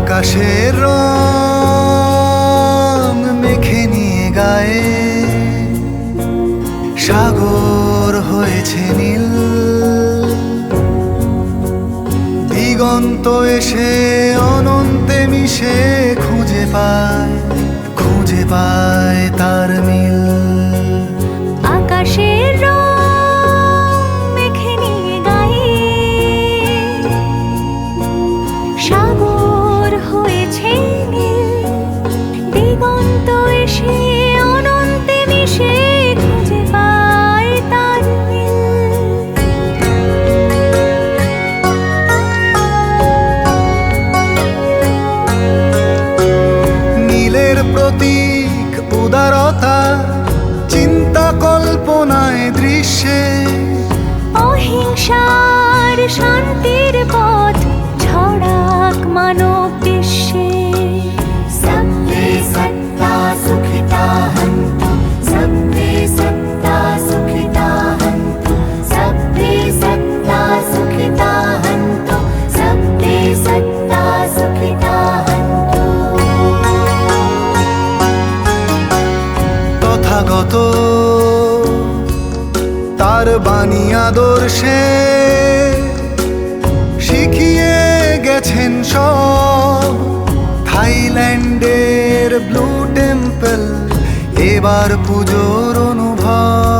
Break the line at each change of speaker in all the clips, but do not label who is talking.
আকাশের রং মেখে নিয়ে গায়ে সাগর হয়েছে নীল। দিগন্ত এসে অনন্তে মিশে খুঁজে পায় খুঁজে পায়।
অহিংসার শান্তির পথ ছড়াক মানব বিশ্বে। সব্বে সত্তা সুখিতা হন্তু সব্বে সত্তা সুখিতা হন্তু সব্বে সত্তা সুখিতা হন্তু সব্বে সত্তা সুখিতা হন্তু।
তথাগত তার বাণী আদর্শে শিখিয়ে গেছেন সব। থাইল্যান্ডের ব্লু টেম্পল এবার পুজোর অনুভব।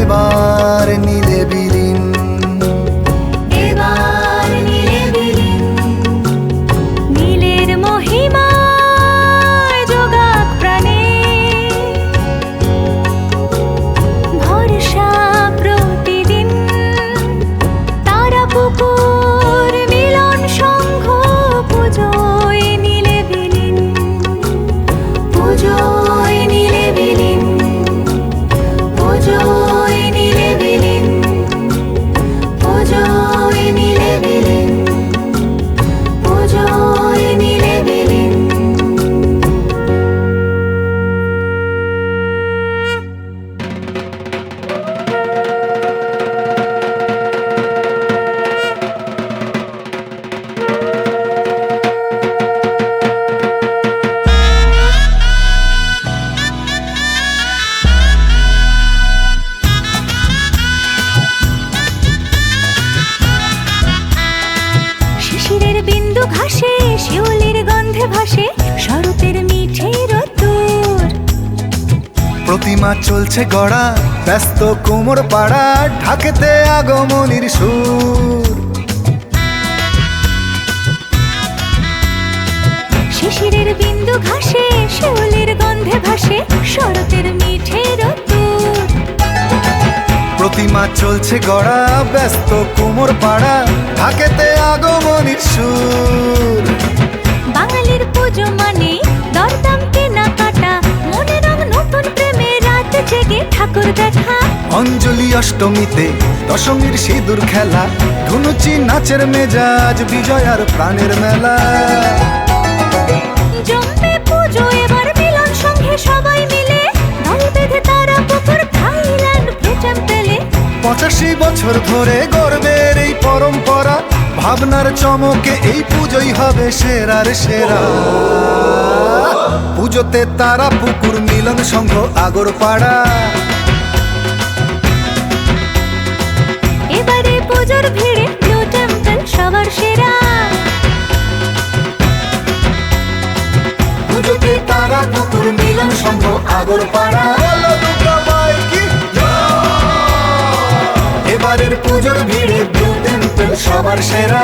এবার
নীলে ভাসে শরতের মিঠে রোদ্দুর
প্রতিমা চলছে গড়া ব্যস্ত কোমর পাড়া ঢাকেতে আগমনির সুর।
শিশিরের বিন্দু ঘাসে শিউলির গন্ধে ভাসে শরতের মিঠে রোদ্দুর
প্রতিমা চলছে গড়া ব্যস্ত কোমর পাড়া ঢাকেতে আগমনির সুর।
বাঙালির পুজো মানে দরদাম কেনা মনে রং নতুন প্রেমে রাত জেগে ঠাকুর দেখা।
অঞ্জলি অষ্টমীতে দশমীর সিঁদুর খেলা। ধুনুচি নাচের মেজাজ বিজয় আর প্রাণের মেলা।
জমবে পুজো এবার মিলন সঙ্গে সবাই মিলে। দল বেঁধে তারা পুকুর থাইল্যান্ড প্রেম পেলে।
পঁচাশি বছর ধরে গর্বের এই পরম্পরা। ভাবনার চমকে এই পুজোই হবে সেরার সেরা। পুজোতে তারা পুকুর মিলন সংঘ আগর পাড়া
এবারে পুজোর ভিড়ে টেম্পল সবার সেরা।
মিলন সংঘ আগরপাড়া। বলো দুর্গা মাই কি জয়। এবারের পুজোর ভিড়ে সবার সেরা